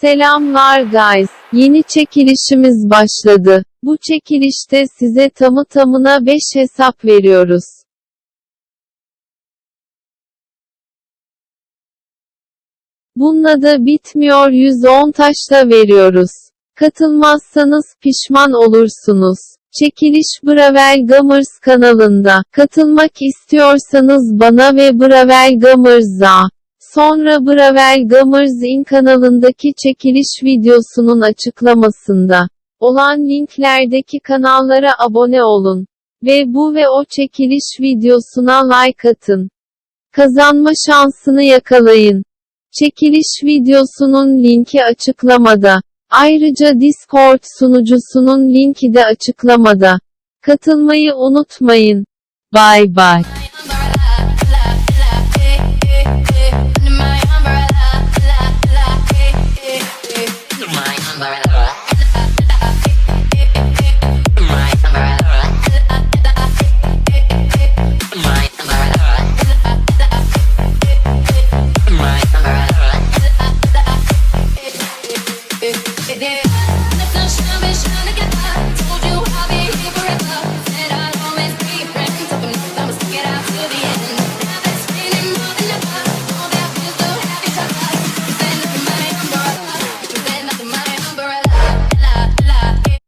Selamlar guys. Yeni çekilişimiz başladı. Bu çekilişte size tamı tamına 5 hesap veriyoruz. Bununla da bitmiyor 110 taşla veriyoruz. Katılmazsanız pişman olursunuz. Çekiliş Bravel Gamers kanalında. Katılmak istiyorsanız bana ve Bravel Gamers'a. Sonra Bravel Gamers in kanalındaki çekiliş videosunun açıklamasında olan linklerdeki kanallara abone olun. Ve bu ve o çekiliş videosuna like atın. Kazanma şansını yakalayın. Çekiliş videosunun linki açıklamada. Ayrıca Discord sunucusunun linki de açıklamada. Katılmayı unutmayın. Bye bye. yeah.